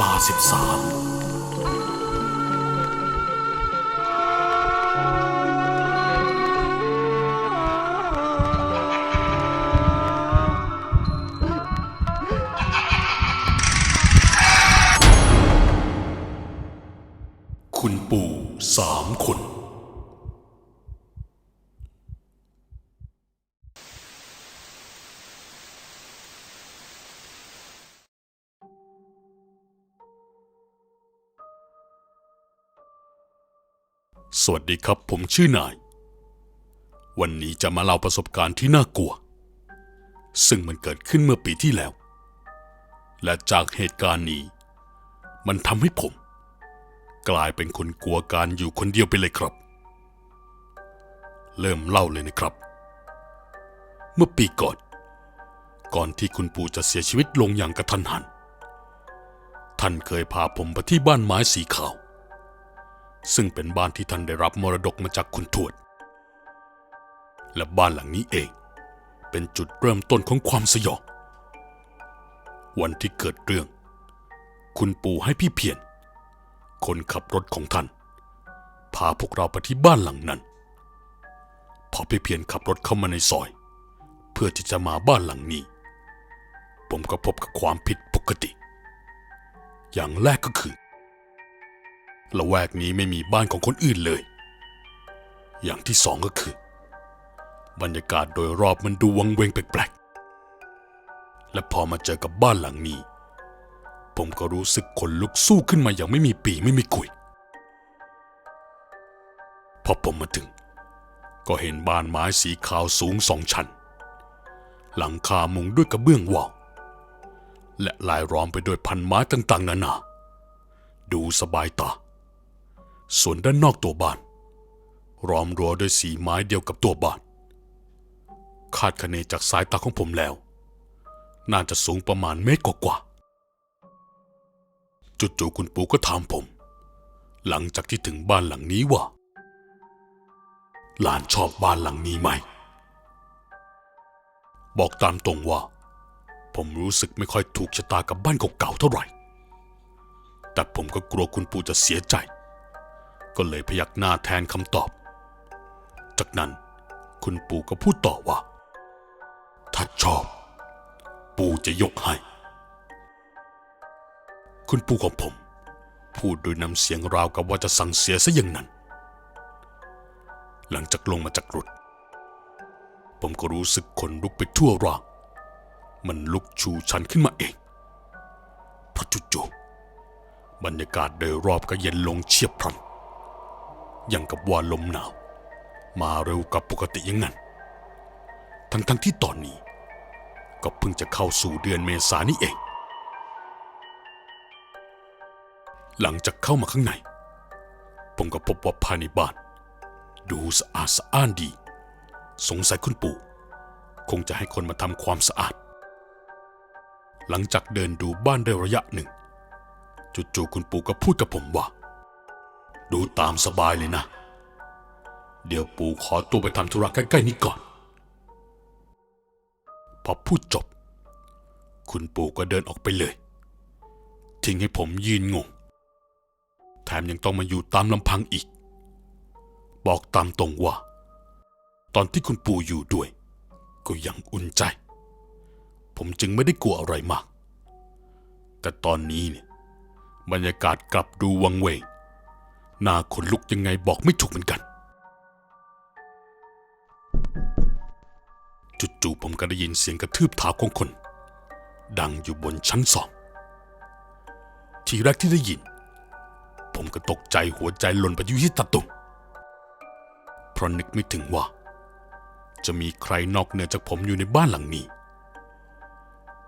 ลาสิบสาม สวัสดีครับ ผมชื่อนาย วันนี้จะมาเล่าประสบการณ์ที่น่ากลัว ซึ่งมันเกิดขึ้นเมื่อปีที่แล้ว และจากเหตุการณ์นี้ มันทำให้ผม กลายเป็นคนกลัวการอยู่คนเดียวไปเลยครับ เริ่มเล่าเลยนะครับ เมื่อปีก่อน ก่อนที่คุณปู่จะเสียชีวิตลงอย่างกระทันหัน ท่านเคยพาผมไปที่บ้านไม้สีขาว ซึ่งเป็นบ้านที่ท่านได้รับมรดกมาจากคุณทวด และบ้านหลังนี้เอง เป็นจุดเริ่มต้นของความสยอง วันที่เกิดเรื่อง คุณปู่ให้พี่เพียรคนขับรถของท่าน พาพวกเราไปที่บ้านหลังนั้น พอพี่เพียรขับรถเข้ามาในซอย เพื่อที่จะมาบ้านหลังนี้ ผมก็พบกับความผิดปกติ อย่างแรกก็คือ ละแวกนี้ไม่มีบ้านของคนอื่นเลย อย่างที่สองก็คือ บรรยากาศโดยรอบมันดูวังเวงแปลกๆ และพอมาเจอกับบ้านหลังนี้ ผมก็รู้สึกขนลุกสู้ขึ้นมาอย่างไม่มีปีไม่มีคุย พอผมมาถึง ก็เห็นบ้านไม้สีขาวสูงสองชั้น หลังคามุงด้วยกระเบื้องวาวและลายล้อมไปด้วยพันไม้ต่างๆนานา ดูสบายตา ส่วนด้านนอกตัวบ้านล้อมรั้วด้วยสีไม้เดียวกับตัวบ้าน คาดคะเนจากสายตาของผมแล้ว น่าจะสูงประมาณเมตรกว่าๆจู่ๆคุณปู่ก็ถามผม หลังจากที่ถึงบ้านหลังนี้ว่า หลานชอบบ้านหลังนี้ไหม บอกตามตรงว่า ผมรู้สึกไม่ค่อยถูกชะตากับบ้านเก่าๆเท่าไหร่ แต่ผมก็กลัวคุณปู่จะเสียใจ ก็เลยพยักหน้าแทนคำตอบ จากนั้นคุณปู่ก็พูดต่อว่า ถ้าชอบ ปู่จะยกให้ คุณปู่ของผม พูดโดยน้ำเสียงราวกับว่าจะสั่งเสียซะอย่างนั้น หลังจากลงมาจากรถ ผมก็รู้สึกขนลุกไปทั่วร่าง มันลุกชูชันขึ้นมาเองเพราะจู่ๆบรรยากาศโดยรอบก็เย็นลงเฉียบพลัน อย่างกับว่าลมหนาว มาเร็วกับปกติอย่างนั้น ทั้งๆทที่ตอนนี้ ก็เพิ่งจะเข้าสู่เดือนเมษานี่เอง หลังจากเข้ามาข้างใน ผมก็พบว่าภายในบ้าน ดูสะอาดสะอ้านดี สงสัยคุณปู่ คงจะให้คนมาทำความสะอาด หลังจากเดินดูบ้านได้ระยะหนึ่งจู่ๆคุณปู่ก็พูดกับผมว่า ดูตามสบายเลยนะ เดี๋ยวปู่ขอตัวไปทำธุระใกล้ ๆ นี้ก่อน พอพูดจบ คุณปู่ก็เดินออกไปเลย ทิ้งให้ผมยืนงง แถมยังต้องมาอยู่ตามลำพังอีก บอกตามตรงว่า ตอนที่คุณปู่อยู่ด้วย ก็ยังอุ่นใจ ผมจึงไม่ได้กลัวอะไรมาก แต่ตอนนี้เนี่ยบรรยากาศกลับดูวังเวง น้าขนลุกยังไงบอกไม่ถูกเหมือนกัน จู่ๆผมก็ได้ยินเสียงกระทืบเท้าของคน ดังอยู่บนชั้นสอง ทีแรกที่ได้ยิน ผมก็ตกใจหัวใจหล่นไปอยู่ที่ตาตุ่มเพราะนึกไม่ถึงว่า จะมีใครนอกเหนือจากผมอยู่ในบ้านหลังนี้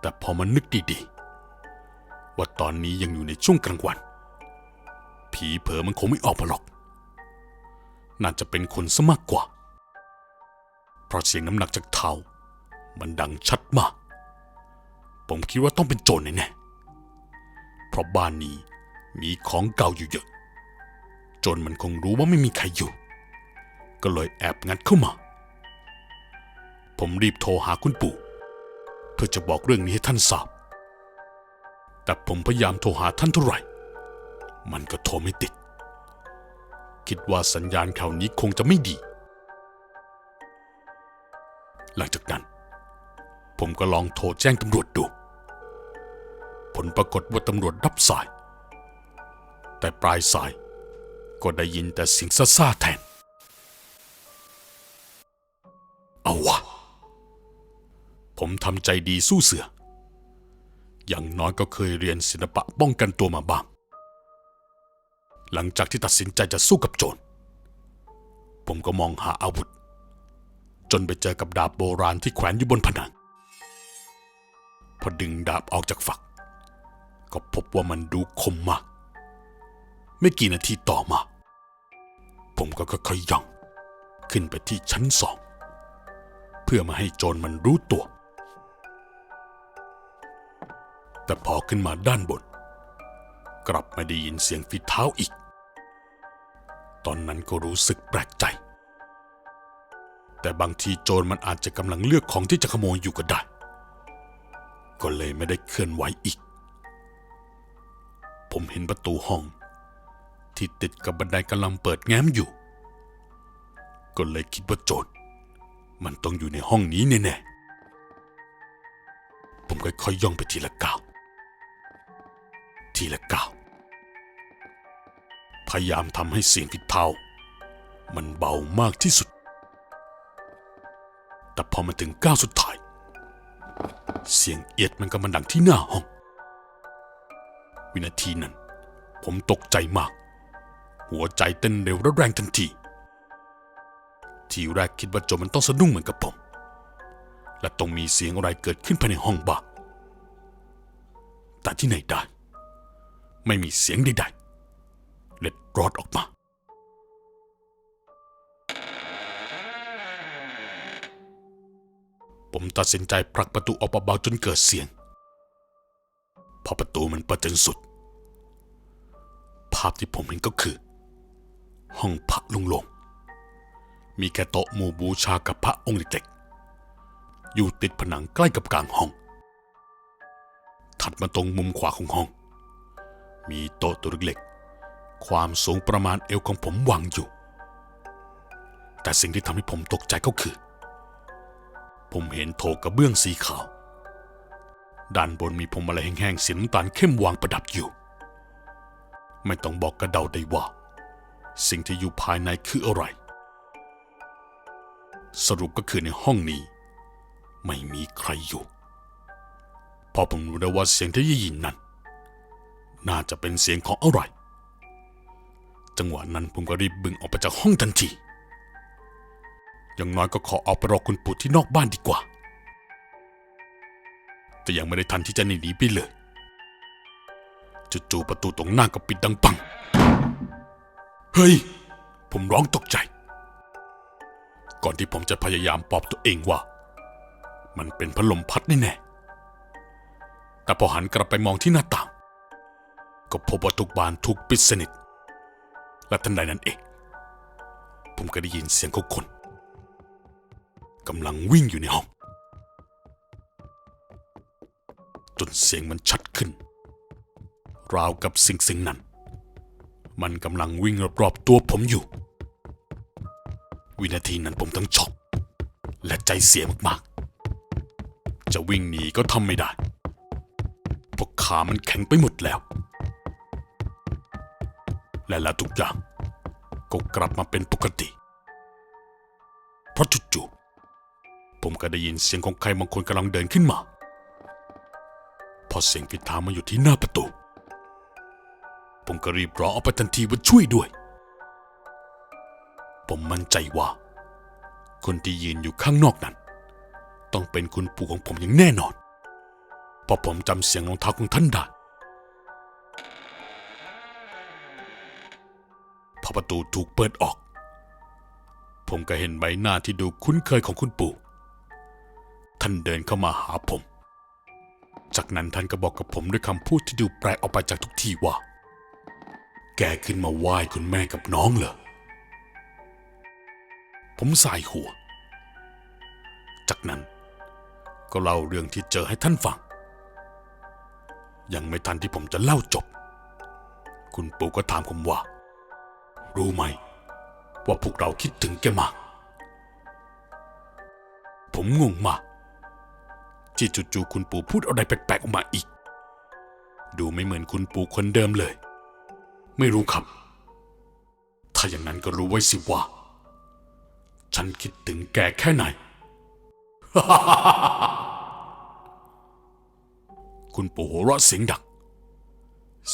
แต่พอมานึกดีๆ ว่าตอนนี้ยังอยู่ในช่วงกลางวัน ผีเผลอมันคงไม่ออกมาหรอก น่าจะเป็นคนซะมากกว่า เพราะเสียงน้ำหนักจากเท้ามันดังชัดมาก ผมคิดว่าต้องเป็นโจรแน่ๆเพราะบ้านนี้มีของเก่าอยู่เยอะ จนมันคงรู้ว่าไม่มีใครอยู่ ก็เลยแอบงัดเข้ามา ผมรีบโทรหาคุณปู่ เพื่อจะบอกเรื่องนี้ให้ท่านทราบ แต่แต่ผมพยายามโทรหาท่านเท่าไหร่ มันก็โทรไม่ติด คิดว่าสัญญาณแถวนี้คงจะไม่ดี หลังจากนั้น ผมก็ลองโทรแจ้งตำรวจดู ผลปรากฏว่าตำรวจรับสาย แต่ปลายสายก็ได้ยินแต่เสียงซ่าๆแทน เอาวะ ผมทำใจดีสู้เสือ อย่างน้อยก็เคยเรียนศิลปะป้องกันตัวมาบ้าง หลังจากที่ตัดสินใจจะสู้กับโจร ผมก็มองหาอาวุธ จนไปเจอกับดาบโบราณที่แขวนอยู่บนผนัง พอดึงดาบออกจากฝัก ก็พบว่ามันดูคมมาก ไม่กี่นาทีต่อมา ผมก็ค่อยๆย่อง ขึ้นไปที่ชั้นสอง เพื่อมาให้โจรมันรู้ตัว แต่พอขึ้นมาด้านบน กลับไม่ได้ยินเสียงฝีเท้าอีก ตอนนั้นก็รู้สึกแปลกใจ แต่บางทีโจรมันอาจจะกำลังเลือกของที่จะขโมยอยู่ก็ได้ ก็เลยไม่ได้เคลื่อนไหวอีก ผมเห็นประตูห้อง ที่ติดกับบันไดกำลังเปิดแง้มอยู่ ก็เลยคิดว่าโจรมันต้องอยู่ในห้องนี้แน่ๆ ผมค่อยๆย่องไปทีละก้าวทีละก้าว พยายามทำให้เสียงฝีเท้ามันเบามากที่สุด แต่พอมาถึงก้าวสุดท้าย เสียงเอียดมันก็มันดังที่หน้าห้อง วินาทีนั้น ผมตกใจมาก หัวใจเต้นเร็วและแรงทันที ทีแรกคิดว่าโจมันต้องสะดุ้งเหมือนกับผม และต้องมีเสียงอะไรเกิดขึ้นภายในห้องบ้างแต่ที่ไหนได้ ไม่มีเสียงใดๆ รอดออกมา ผมตัดสินใจผลักประตูออกเบาๆจนเกิดเสียง พอประตูมันเปิดจนสุด ภาพที่ผมเห็นก็คือ ห้องพระโลงๆมีแค่โต๊ะหมู่บูชากับพระองค์เด็กๆอยู่ติดผนังใกล้กับกลางห้อง ถัดมาตรงมุมขวาของห้อง มีโต๊ะตัวเล็ก ความสูงประมาณเอวของผมวางอยู่ แต่สิ่งที่ทำให้ผมตกใจก็คือ ผมเห็นโถกระเบื้องสีขาว ด้านบนมีพวงมาลัยแห้งๆสีน้ำตาลเข้มวางประดับอยู่ ไม่ต้องบอกกระเดาได้ว่า สิ่งที่อยู่ภายในคืออะไร สรุปก็คือในห้องนี้ ไม่มีใครอยู่ พอผมรู้ได้ว่าเสียงที่ได้ยินนั้น น่าจะเป็นเสียงของอะไร จังหวะนั้นผมก็รีบบึงออกไปจากห้องทันที อย่างน้อยก็ขอออกไปรอคุณปู่ที่นอกบ้านดีกว่า แต่ยังไม่ได้ทันที่จะหนีหนีไปเลย จู่ๆประตูตรงหน้าก็ปิดดังปัง เฮ้ย ผมร้องตกใจ ก่อนที่ผมจะพยายามปลอบตัวเองว่า มันเป็นพัดลมพัดแน่ๆแต่พอหันกลับไปมองที่หน้าต่าง ก็พบว่าทุกบานถูกปิดสนิท และทันใดนั้นเอง ผมก็ได้ยินเสียงของคนกำลังวิ่งอยู่ในห้อง จนเสียงมันชัดขึ้น ราวกับสิ่งสิ่งนั้น มันกำลังวิ่งรอบๆตัวผมอยู่ วินาทีนั้นผมทั้งช็อกและใจเสียมากๆ จะวิ่งหนีก็ทำไม่ได้เพราะขามันแข็งไปหมดแล้ว และแล้วทุกอย่างก็กลับมาเป็นปกติ เพราะจู่ๆผมก็ได้ยินเสียงของใครบางคนกำลังเดินขึ้นมา พอเสียงพิธามาอยู่ที่หน้าประตู ผมก็รีบร้องออกไปทันทีว่าช่วยด้วย ผมมั่นใจว่า คนที่ยืนอยู่ข้างนอกนั้น ต้องเป็นคุณปู่ของผมอย่างแน่นอนเพราะผมจำเสียงรองเท้าของท่านได้ พอประตูถูกเปิดออก ผมก็เห็นใบหน้าที่ดูคุ้นเคยของคุณปู่ ท่านเดินเข้ามาหาผม จากนั้นท่านก็บอกกับผมด้วยคำพูดที่ดูแปลกออกไปจากทุกที่ว่า แกขึ้นมาไหว้คุณแม่กับน้องเหรอ ผมสายหัว จากนั้นก็เล่าเรื่องที่เจอให้ท่านฟัง ยังไม่ทันที่ผมจะเล่าจบ คุณปู่ก็ถามผมว่า รู้ไหม ว่าพวกเราคิดถึงแกมาก ผมงงมากที่จู่ๆคุณปู่พูดอะไรแปลกๆออกมาอีก ดูไม่เหมือนคุณปู่คนเดิมเลย ไม่รู้ครับ ถ้าอย่างนั้นก็รู้ไว้สิว่า ฉันคิดถึงแกแค่ไหน คุณปู่หัวเราะเสียงดัง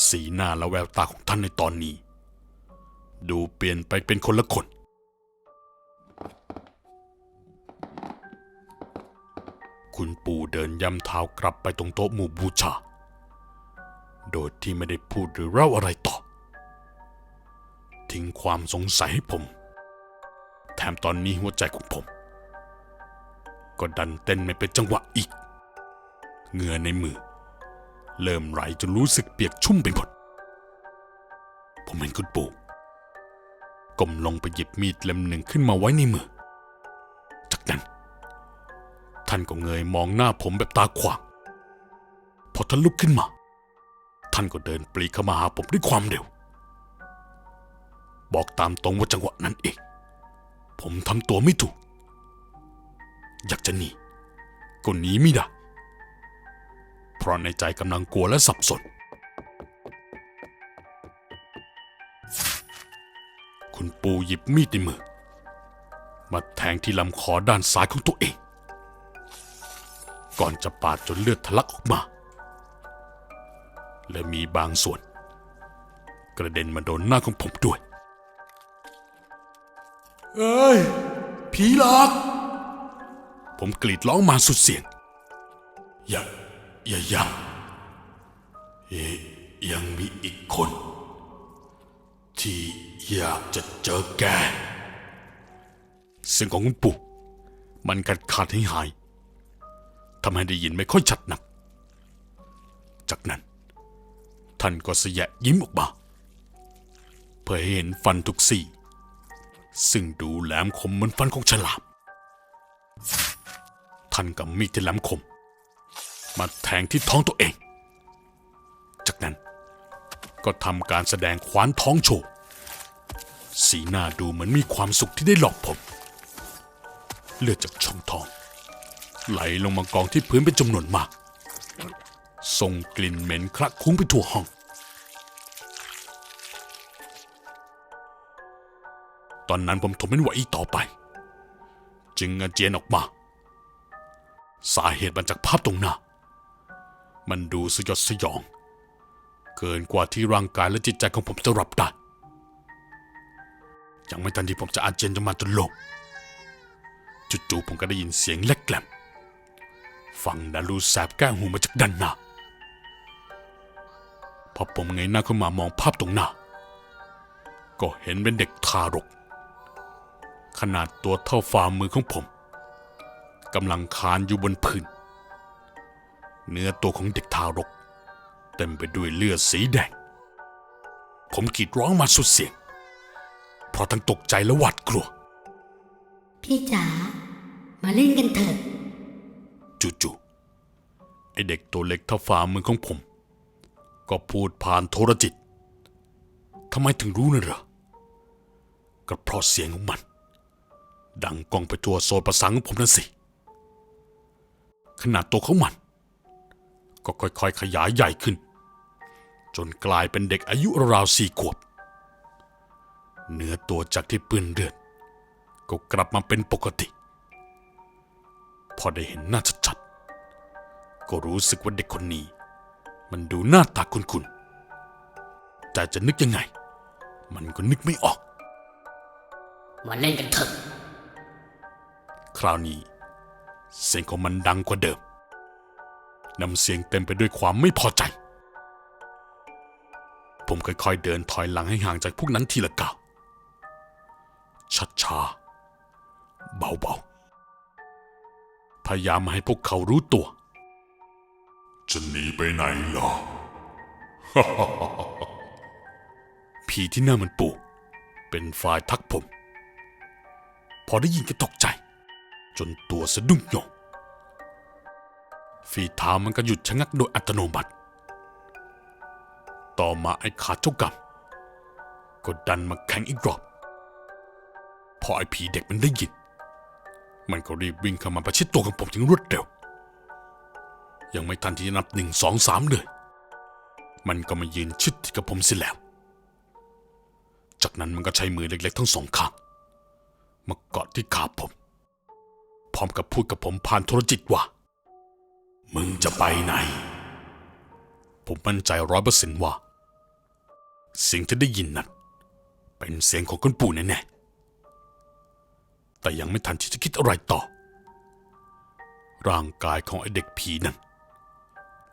สีหน้าและแววตาของท่านในตอนนี้ ดูเปลี่ยนไปเป็นคนละคน คุณปู่เดินย่ำเท้ากลับไปตรงโต๊ะหมู่บูชา โดยที่ไม่ได้พูดหรือเล่าอะไรต่อ ทิ้งความสงสัยให้ผม แถมตอนนี้หัวใจของผม ก็ดันเต้นไม่เป็นจังหวะอีก เหงื่อในมือ เริ่มไหลจนรู้สึกเปียกชุ่มไปหมดผมเห็นคุณปู่ ก้มลงไปหยิบมีดเล่มหนึ่งขึ้นมาไว้ในมือ จากนั้น ท่านก็เงยมองหน้าผมแบบตาขวาง พอท่านลุกขึ้นมา ท่านก็เดินปรีเข้ามาหาผมด้วยความเร็ว บอกตามตรงว่าจังหวะนั้นเอง ผมทำตัวไม่ถูก อยากจะหนีก็หนีไม่ได้ เพราะในใจกำลังกลัวและสับสน คุณปู่หยิบมีดในมือ มาแทงที่ลำคอด้านซ้ายของตัวเอง ก่อนจะปาดจนเลือดทะลักออกมา และมีบางส่วน กระเด็นมาโดนหน้าของผมด้วย เอ้ย ผีหลอก ผมกรีดร้องมาสุดเสียง อย่า อย่าอย่าเอ๊ะยังมีอีกคน ที่ อยากจะเจอแกเสียงของคุณปู่มันกัดขาดให้หายทำให้ได้ยินไม่ค่อยชัดนัก จากนั้น ท่านก็เสยะยิ้มออกมาเพื่อให้เห็นฟันทุกซี่ ซึ่งดูแหลมคมเหมือนฟันของฉลาม ท่านกับมีดที่แหลมคม มาแทงที่ท้องตัวเอง จากนั้นก็ทำการแสดงคว้านท้องโชว์ สีหน้าดูเหมือนมีความสุขที่ได้หลอกผม เลือดจากช่องท้อง ไหลลงมากองที่พื้นเป็นจำนวนมากส่งกลิ่นเหม็นคละคลุ้งไปทั่วห้อง ตอนนั้นผมทนไม่ไหวอีกต่อไป จึงอาเจียนออกมา สาเหตุมาจากภาพตรงหน้า มันดูสยดสยอง เกินกว่าที่ร่างกายและจิตใจของผมจะรับได้ ยังไม่ทันที่ผมจะอาเจียนจะมาจนลงจู่ๆผมก็ได้ยินเสียงเล็กแกลมฟังดารูแสบแก้หูมาจากด้านหน้าพอผมเงยหน้าขึ้นมามองภาพตรงหน้า ก็เห็นเป็นเด็กทารก ขนาดตัวเท่าฝ่ามือของผมกำลังคานอยู่บนพื้น เนื้อตัวของเด็กทารก เต็มไปด้วยเลือดสีแดง ผมกรีดร้องมาสุดเสียง เพราะทั้งตกใจและหวาดกลัว พี่จ๋ามาเล่นกันเถอะ จู่ๆไอเด็กตัวเล็กเท่าฝ่ามือของผม ก็พูดผ่านโทรจิตทำไมถึงรู้น่ะเหรอก็เพราะเสียงของมัน ดังก้องไปทั่วโซนประสานของผมนั่นสิ ขนาดตัวของมัน ก็ค่อยๆขยายใหญ่ขึ้น จนกลายเป็นเด็กอายุราวๆสี่ขวบ เนื้อตัวจากที่เปื้อนเลือด ก็กลับมาเป็นปกติ พอได้เห็นหน้าชัดๆก็รู้สึกว่าเด็กคนนี้ มันดูหน้าตาคุ้นๆแต่จะนึกยังไง มันก็นึกไม่ออก มาเล่นกันเถอะ คราวนี้ เสียงของมันดังกว่าเดิมน้ำเสียงเต็มไปด้วยความไม่พอใจ ผมค่อยๆเดินถอยหลังให้ห่างจากพวกนั้นทีละก้าว ช้าๆเบาๆ พยายามม่ให้พวกเขารู้ตัว จะหนีไปไหนหรอ ผีที่หน้ามันปู่เป็นฝ่ายทักผม พอได้ยินก็ตกใจ จนตัวสะดุ้งโยงฝีเท้ามันก็หยุดชะงักโดยอัตโนมัติ ต่อมาไอ้ขาเจ้ากรรมก็ดันมาแข่งอีกรอบ พอไอ้ผีเด็กมันได้ยิน มันก็รีบวิ่งเข้ามาประชิดตัวกับผมอย่างรวดเร็ว ยังไม่ทันที่จะนับหนึ่งสองสามเลย มันก็มายืนชิดที่กับผมเสิแล้ว จากนั้นมันก็ใช้มือเล็กๆทั้งสองข้างมาเกาะที่ขาผม พร้อมกับพูดกับผมผ่านโทรจิตว่า มึงจะไปไหน ผมมั่นใจร้อยเปอร์เซนต์ว่าเสียงที่ได้ยินนั้นเป็นเสียงของคุณปู่แน่ๆ แต่ยังไม่ทันที่จะคิดอะไรต่อ ร่างกายของไอเด็กผีนั้น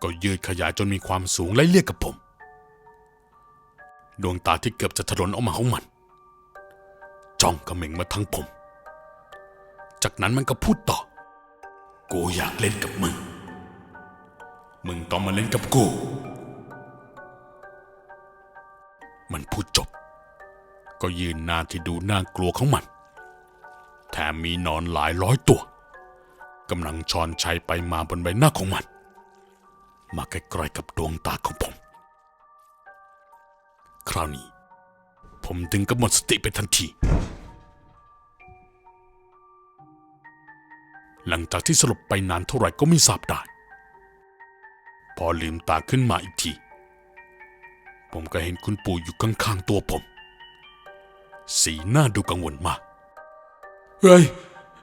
ก็ยืดขยายจนมีความสูงไล่เลี่ยกับผม ดวงตาที่เกือบจะถลนออกมาของมัน จ้องกระเม็งมาทั้งผม จากนั้นมันก็พูดต่อ กูอยากเล่นกับมึง มึงต้องมาเล่นกับกู มันพูดจบ ก็ยืนหน้าที่ดูน่ากลัวของมัน แถมมีนอนหลายร้อยตัวกำลังช้อนชัยไปมาบนใบหน้าของมัน มาใกล้ๆกับดวงตาของผม คราวนี้ ผมถึงกับหมดสติไปทันที หลังจากที่สลบไปนานเท่าไหร่ก็ไม่ทราบได้ พอลืมตาขึ้นมาอีกที ผมก็เห็นคุณปู่อยู่ข้างๆตัวผม สีหน้าดูกังวลมาก เฮ้ย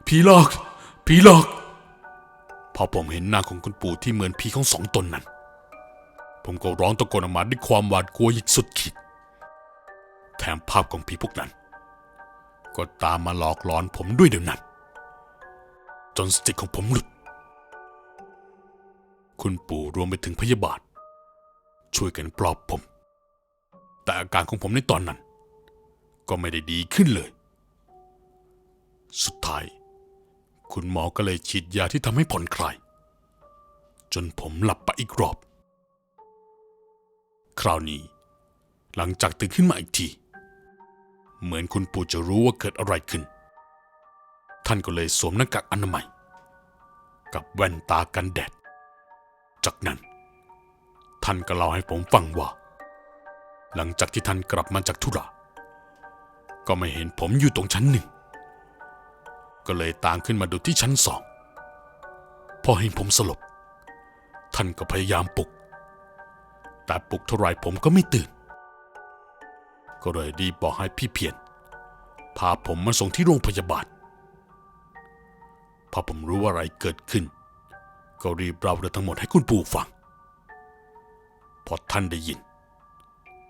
ผีหลอก ผีหลอก พอผมเห็นหน้าของคุณปู่ที่เหมือนผีของสองตนนั้น ผมก็ร้องตะโกนออกมาด้วยความหวาดกลัวยิ่งสุดขีด แถมภาพของผีพวกนั้น ก็ตามมาหลอกหลอนผมด้วยเดี๋ยวนั้น จนสติของผมหลุด คุณปู่รวมไปถึงพยาบาลช่วยกันปลอบผม แต่อาการของผมในตอนนั้น ก็ไม่ได้ดีขึ้นเลย สุดท้าย คุณหมอก็เลยฉีดยาที่ทำให้ผ่อนคลาย จนผมหลับไปอีกรอบ คราวนี้ หลังจากตื่นขึ้นมาอีกที เหมือนคุณปู่จะรู้ว่าเกิดอะไรขึ้น ท่านก็เลยสวมหน้ากากอนามัย กับแว่นตากันแดด จากนั้น ท่านก็เล่าให้ผมฟังว่า หลังจากที่ท่านกลับมาจากธุระก็ไม่เห็นผมอยู่ตรงชั้นหนึ่ง ก็เลยตามขึ้นมาดูที่ชั้นสอง พอเห็นผมสลบ ท่านก็พยายามปลุก แต่ปลุกเท่าไรผมก็ไม่ตื่น ก็เลยรีบบอกให้พี่เพียรพาผมมาส่งที่โรงพยาบาล พอผมรู้ว่าอะไรเกิดขึ้น ก็รีบเล่าเรื่องทั้งหมดให้คุณปู่ฟัง พอท่านได้ยิน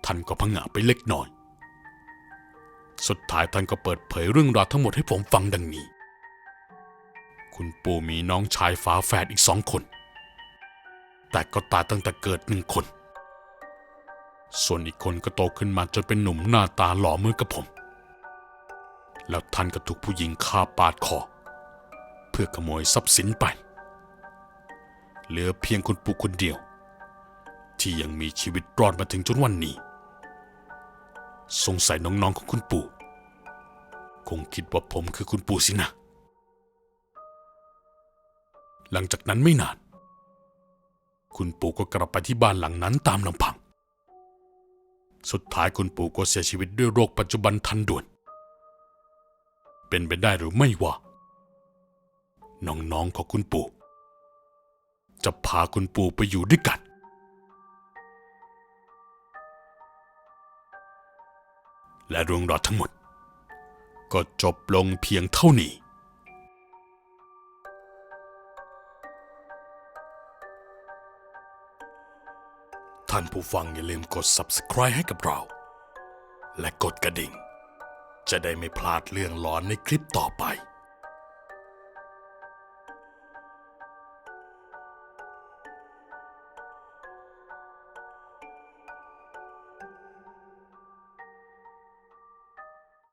ท่านก็พังงะไปเล็กน้อย สุดท้ายท่านก็เปิดเผยเรื่องราวทั้งหมดให้ผมฟังดังนี้ คุณปู่มีน้องชายฝาแฝดอีกสองคน แต่ก็ตายตั้งแต่เกิดหนึ่งคน ส่วนอีกคนก็โตขึ้นมาจนเป็นหนุ่มหน้าตาหล่อเหมือนกับผม แล้วท่านก็ถูกผู้หญิงฆ่าปาดคอ เพื่อขโมยทรัพย์สินไป เหลือเพียงคุณปู่คนเดียว ที่ยังมีชีวิตรอดมาถึงจนวันนี้ สงสัยน้องๆของคุณปู่คงคิดว่าผมคือคุณปู่สินะ หลังจากนั้นไม่นาน คุณปู่ก็กลับไปที่บ้านหลังนั้นตามลำพัง สุดท้ายคุณปู่ก็เสียชีวิตด้วยโรคปัจจุบันทันด่วน เป็นไปได้หรือไม่ว่า น้องๆของคุณปู่ จะพาคุณปู่ไปอยู่ด้วยกัน และเรื่องราวทั้งหมด ก็จบลงเพียงเท่านี้ ท่านผู้ฟังอย่าลืมกด subscribe ให้กับเรา และกดกระดิ่ง จะได้ไม่พลาดเรื่องหลอนในคลิปต่อไป